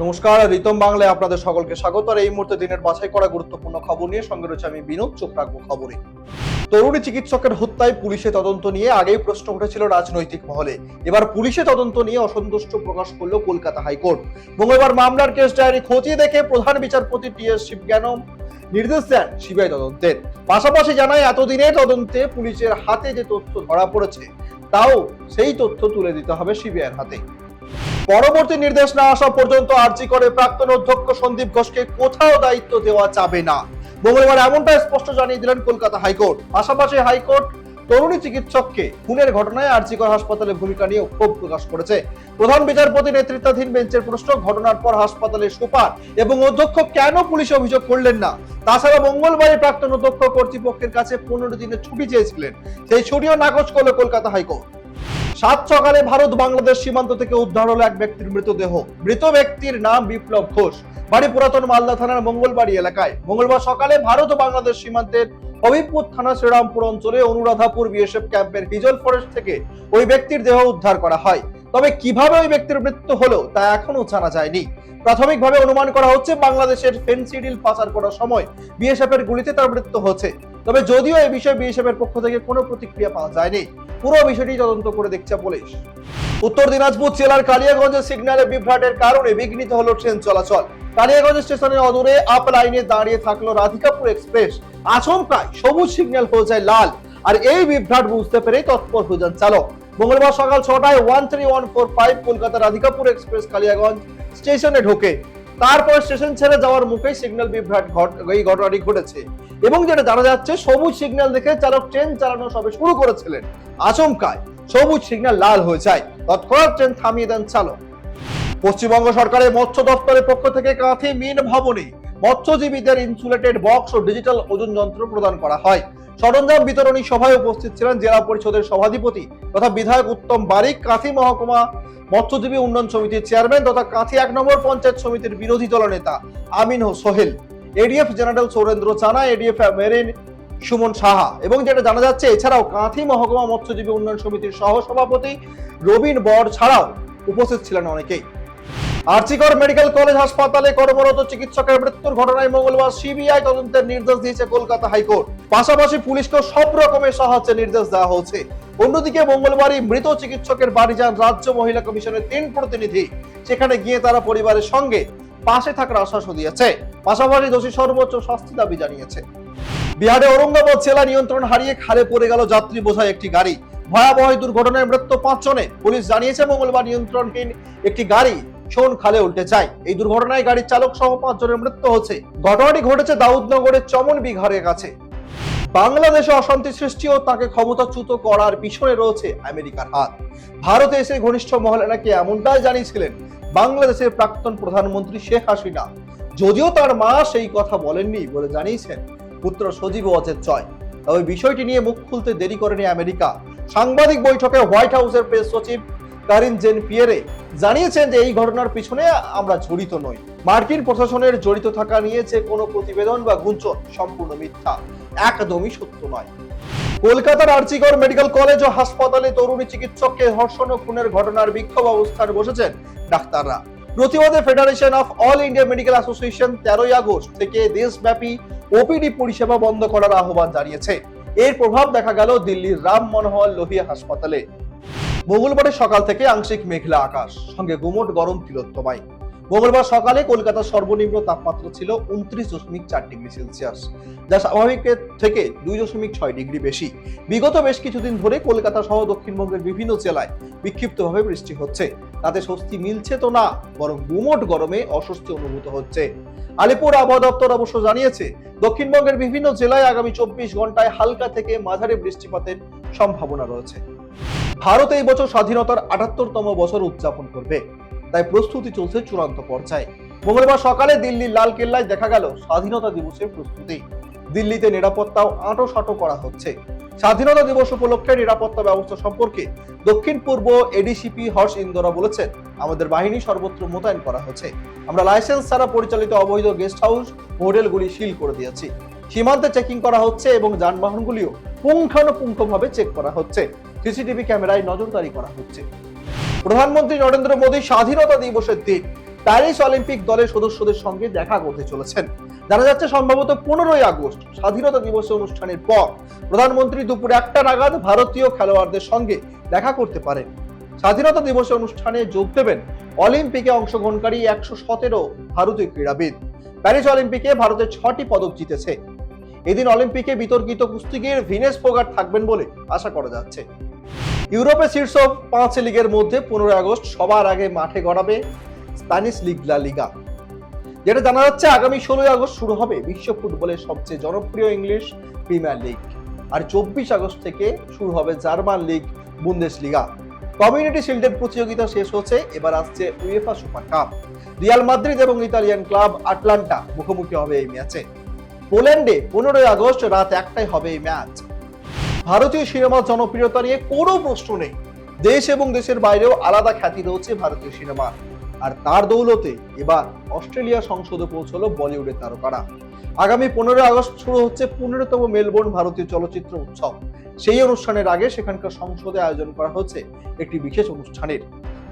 নমস্কার, রিতম বাংলায় আপনাদের সকলকে স্বাগত। আর এই মুহূর্তে দিনের বাছাই করা গুরুত্বপূর্ণ খবর নিয়ে সঙ্গে রয়েছে আমি বিনোদ, চোখ রাখব খবরে। তরুণী চিকিৎসকের হত্যায় পুলিশে তদন্ত নিয়ে আগেই প্রশ্ন উঠেছিল রাজনৈতিক মহলে। এবার পুলিশে তদন্ত নিয়ে অসন্তুষ্ট প্রকাশ করল কলকাতা হাইকোর্ট। মঙ্গলবার মামলার কেস ডায়েরি খতিয়ে দেখে প্রধান বিচারপতি টি এস শিবজ্ঞানম নির্দেশ দেন সিবিআই তদন্তের। পাশাপাশি জানায়, এতদিনে তদন্তে পুলিশের হাতে যে তথ্য ধরা পড়েছে, তাও সেই তথ্য তুলে দিতে হবে সিবিআইয়ের হাতে। পরবর্তী নির্দেশ না আসা পর্যন্ত আর্জি করে প্রাক্তন অধ্যক্ষ সন্দীপ ঘোষকে কোথাও দায়িত্ব দেওয়া যাবে না। মঙ্গলবার এমনটা স্পষ্ট জানিয়ে দিলেন কলকাতা হাইকোর্ট। পাশাপাশি হাইকোর্ট তরুণী চিকিৎসককে খুনের ঘটনায় আরজিকর হাসপাতালে ভূমিকা নিয়ে ক্ষোভ প্রকাশ করেছে। প্রধান বিচারপতি নেতৃত্বাধীন বেঞ্চের প্রশ্ন, ঘটনার পর হাসপাতালে সুপার এবং অধ্যক্ষ কেন পুলিশে অভিযোগ করলেন না? তাছাড়া মঙ্গলবারে প্রাক্তন অধ্যক্ষ কর্তৃপক্ষের কাছে পনেরো দিনের ছুটি চেয়েছিলেন। সেই ছুটিও নাকচ করল কলকাতা হাইকোর্ট। সাত সকালে ভারত বাংলাদেশ সীমান্ত থেকে উদ্ধার হলো এক ব্যক্তির মৃতদেহ। মৃত ব্যক্তির নাম বিপ্লব ঘোষ। বাড়ি পুরাতন মালদা থানার মঙ্গলবাড়ি এলাকায়। মঙ্গলবার সকালে ভারত ও বাংলাদেশ সীমান্তের হবিবপুর থানা শ্রীরামপুর অঞ্চলে অনুরাধাপুর বিএসএফ ক্যাম্পের হিজল ফরেস্ট থেকে ওই ব্যক্তির দেহ উদ্ধার করা হয়। তবে কীভাবে ওই ব্যক্তির মৃত্যু হলো তা এখনও জানা যায়নি। প্রাথমিকভাবে অনুমান করা হচ্ছে বাংলাদেশের ফেন্সিডিল পাচার করার সময় বিএসএফ এর গুলিতে তার মৃত্যু হচ্ছে তবে যদিও এই বিষয়ে বিএসএফ এর পক্ষ থেকে কোনো প্রতিক্রিয়া পাওয়া যায়নি। পুরো বিষয়টি তদন্ত করে দেখছে পুলিশ। উত্তর দিনাজপুর জেলার কালিয়াগঞ্জের সিগন্যালে বিভ্রাটের কারণে বিঘ্নিত হলো ট্রেন চলাচল। কালিয়াগঞ্জ স্টেশনের অদূরে আপ লাইনে দাঁড়িয়ে থাকল রাধিকাপুর এক্সপ্রেস। আচমকায় সবুজ সিগন্যাল হয়ে যায় লাল। আর এই বিভ্রাট বুঝতে পেরে তৎপর হয়ে যান চালক। মঙ্গলবার সকাল ছটায় one three one four five Kolkata Radhikapur express Kaliaganj স্টেশনে ঢোকে। তারপর স্টেশন ছেড়ে যাওয়ার মুখেই সিগন্যাল বিভ্রাট এই ঘটনাটি ঘটেছে। এবং যেটা জানা যাচ্ছে, সবুজ সিগন্যাল দেখে চালক ট্রেন চালানো সবে শুরু করেছিলেন। আচমকায় সবুজ সিগন্যাল লাল হয়ে যায়। তৎক্ষণাৎ ট্রেন থামিয়ে দেন চালক। পশ্চিমবঙ্গ সরকারের মৎস্য দপ্তরের পক্ষ থেকে কাঁথি মিন ভবনে মৎস্যজীবীদের ইনসুলেটেড বক্স ও ডিজিটাল ওজন যন্ত্র প্রদান করা হয়। সরঞ্জাম বিতরণী সভায় উপস্থিত ছিলেন জেলা পরিষদের সভাধিপতি তথা বিধায়ক উত্তম বারিক, কাঁথি মহকুমা মৎস্যজীবী উন্নয়ন সমিতির চেয়ারম্যান তথা কাঁথি এক নম্বর পঞ্চায়েত সমিতির বিরোধী দলনেতা Amin Sohel. ADF general Saurendra Chana, ADF marine Suman Saha এবং যেটা জানা যাচ্ছে, এছাড়াও কাঁথি মহকুমা মৎস্যজীবী উন্নয়ন সমিতির সহ সভাপতি রবিন বর ছাড়াও উপস্থিত ছিলেন অনেকেই। আর্চিকর মেডিকেল কলেজ হাসপাতালে কর্মরত চিকিৎসকের মৃত্যুর ঘটনায় মঙ্গলবার সিবিআই তদন্তের নির্দেশ দিয়েছে কলকাতা হাইকোর্ট। পাশাপাশি পুলিশকে সব রকমের সাহায্যের নির্দেশ দেওয়া হয়েছে। অন্যদিকে মঙ্গলবারই মৃত চিকিৎসকের বাড়ি যান রাজ্য মহিলা কমিশনের তিন প্রতিনিধি। সেখানে গিয়ে তারা পরিবারের সঙ্গে পাশে থাকার আশ্বাসও দিয়েছে। পাশাপাশি দোষী সর্বোচ্চ শাস্তি দাবি জানিয়েছে। বিহারে ঔরঙ্গাবাদ জেলা নিয়ন্ত্রণ হারিয়ে খালে পড়ে গেল যাত্রী বোঝায় একটি গাড়ি। ভয়াবহ দুর্ঘটনায় মৃত্যু পাঁচ জনের পুলিশ জানিয়েছে মঙ্গলবার নিয়ন্ত্রণহীন একটি গাড়ি সোন খালে উল্টে যায়। এই দুর্ঘটনায় গাড়ির চালক সহ পাঁচ জনের মৃত্যু হচ্ছে ঘটনাটি ঘটেছে দাউদনগরের চমন বিঘারের কাছে। বাংলাদেশে অশান্তি সৃষ্টি ও তাকে ক্ষমতাচ্যুত করার পিছনে রয়েছে আমেরিকার হাত। ভারতে এসে ঘনিষ্ঠ মহলে নাকি এমনটাই জানিয়েছিলেন বাংলাদেশের প্রাক্তন প্রধানমন্ত্রী শেখ হাসিনা। যদিও তার মা সেই কথা বলেননি বলে জানিয়েছেন পুত্র সজীব অজের জয় তবে বিষয়টি নিয়ে মুখ খুলতে দেরি করেনি আমেরিকা। সাংবাদিক বৈঠকে হোয়াইট হাউসের প্রেস সচিব কারিন জেন পিয়েরে জানিয়েছেন যে এই ঘটনার পিছনে আমরা জড়িত নই। মার্কিন প্রশাসনের জড়িত থাকা নিয়ে যে কোনো প্রতিবেদন বা গুঞ্জন সম্পূর্ণ মিথ্যা, একদমই সত্য নয়। কলকাতার আর্চিগড় মেডিকেল কলেজ ও হাসপাতালে তরুণী চিকিৎসককে ধর্ষণ ও খুনের ঘটনার বিক্ষোভ অবস্থানে বসেছেন ডাক্তাররা। প্রতিবাদে federation of all India medical association তেরোই আগস্ট থেকে দেশব্যাপী ওপিডি পরিষেবা বন্ধ করার আহ্বান জানিয়েছে। এর প্রভাব দেখা গেল দিল্লির রাম মনোহর লোহিয়া হাসপাতালে। মঙ্গলবারের সকাল থেকে আংশিক মেঘলা আকাশ, সঙ্গে গুমট গরম তিলোত্তমায়। মঙ্গলবার সকালে কলকাতার সর্বনিম্ন তাপমাত্রা ছিল উনত্রিশ দশমিক চার ডিগ্রি সেলসিয়াস। যা স্বাভাবিকের থেকে দুই দশমিক ছয় ডিগ্রি বেশি। বিগত বেশ কিছুদিন ধরে কলকাতা সহ দক্ষিণবঙ্গের বিভিন্ন জেলায় বিক্ষিপ্তভাবে বৃষ্টি হচ্ছে। তাতে স্বস্তি মিলছে তো না, বরং গুমট গরমে অস্বস্তি অনুভূত হচ্ছে। আলিপুর আবহাওয়া দপ্তর অবশ্য জানিয়েছে, দক্ষিণবঙ্গের বিভিন্ন জেলায় আগামী চব্বিশ ঘন্টায় হালকা থেকে মাঝারি বৃষ্টিপাতের সম্ভাবনা রয়েছে। ভারত এই বছর স্বাধীনতার আটাত্তরতম বছর উদযাপন করবে। তাই প্রস্তুতি চলছে চূড়ান্ত পর্যায়ে। মঙ্গলবার সকালে দিল্লির লাল কেল্লায় দেখা গেল স্বাধীনতা দিবসের প্রস্তুতি। দিল্লিতে নিরাপত্তাও আঁটো সাঁটো করা হচ্ছে। স্বাধীনতা দিবস উপলক্ষে নিরাপত্তা ব্যবস্থা সম্পর্কে দক্ষিণ পূর্ব এডিসিপি হর্ষ ইন্দোরা বলেছেন, আমাদের বাহিনী সর্বত্র মোতায়েন করা হয়েছে আমরা লাইসেন্স ছাড়া পরিচালিত অবৈধ গেস্ট হাউস, হোটেলগুলি সিল করে দিয়েছি। সীমান্তে চেকিং করা হচ্ছে এবং যানবাহনগুলিও পুঙ্খানুপুঙ্খভাবে চেক করা হচ্ছে। সিসিটিভি ক্যামেরায় নজরদারি করা হচ্ছে। প্রধানমন্ত্রী নরেন্দ্র মোদী স্বাধীনতা দিবসের দিন প্যারিস অলিম্পিক দলের সদস্যদের সঙ্গে দেখা করতে চলেছেন। জানা যাচ্ছে, সম্ভবত পনেরোই আগস্ট স্বাধীনতা দিবস অনুষ্ঠানের পর প্রধানমন্ত্রী দুপুর একটা নাগাদ ভারতীয় খেলোয়াড়দের সঙ্গে দেখা করতে পারেন। স্বাধীনতা দিবস অনুষ্ঠানে যোগ দেবেন অলিম্পিকে অংশগ্রহণকারী একশো সতেরো ভারতীয় ক্রীড়াবিদ। প্যারিস অলিম্পিকে ভারতের ছটি পদক জিতেছে। এদিন অলিম্পিকে বিতর্কিত কুস্তিগির ভিনেস ফোগাট থাকবেন বলে আশা করা যাচ্ছে। ইউরোপের শীর্ষ পাঁচ লিগের মধ্যে পনেরোই আগস্ট সবার আগে মাঠে গড়াবে স্প্যানিশ লিগ লা লিগা। যেটা জানা যাচ্ছে আগামী ষোলোই আগস্ট শুরু হবে বিশ্ব ফুটবলের সবচেয়ে জনপ্রিয় ইংলিশ প্রিমিয়ার লিগ। আর চব্বিশ আগস্ট থেকে শুরু হবে German league Bundesliga community শিল্ডের প্রতিযোগিতা শেষ হচ্ছে, এবার আসছে UEFA super cup Real Madrid এবং ইতালিয়ান ক্লাব আটলান্টা মুখোমুখি হবে এই ম্যাচে। পোল্যান্ডে পনেরোই আগস্ট রাত একটাই হবে এই ম্যাচ। ভারতীয় সিনেমার জনপ্রিয়তা নিয়ে কোনো প্রশ্ন নেই। দেশ এবং দেশের বাইরেও আলাদা খ্যাতি রয়েছে ভারতীয় সিনেমার আর তার দৌলতে এবার অস্ট্রেলিয়া সংসদে পৌঁছলো বলিউডের তারকারা। আগামী পনেরোই আগস্ট শুরু হচ্ছে পনেরোতম মেলবোর্ন ভারতীয় চলচ্চিত্র উৎসব। সেই অনুষ্ঠানের আগে সেখানকার সংসদে আয়োজন করা হচ্ছে একটি বিশেষ অনুষ্ঠানের।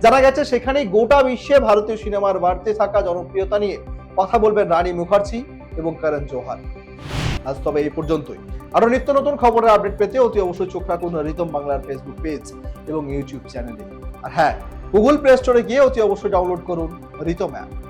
জানা গেছে সেখানে গোটা বিশ্বে ভারতীয় সিনেমার বাড়তে থাকা জনপ্রিয়তা নিয়ে কথা বলবেন রানী মুখার্জি এবং করণ জোহার। আজ তবে এই পর্যন্তই। আরও নিত্য নতুন খবরের আপডেট পেতে অতি অবশ্যই চোখ রাখুন রিতম বাংলার ফেসবুক পেজ এবং ইউটিউব চ্যানেলে আর হ্যাঁ গুগল প্লে স্টোরে গিয়ে অতি অবশ্যই ডাউনলোড করুন রিতম অ্যাপ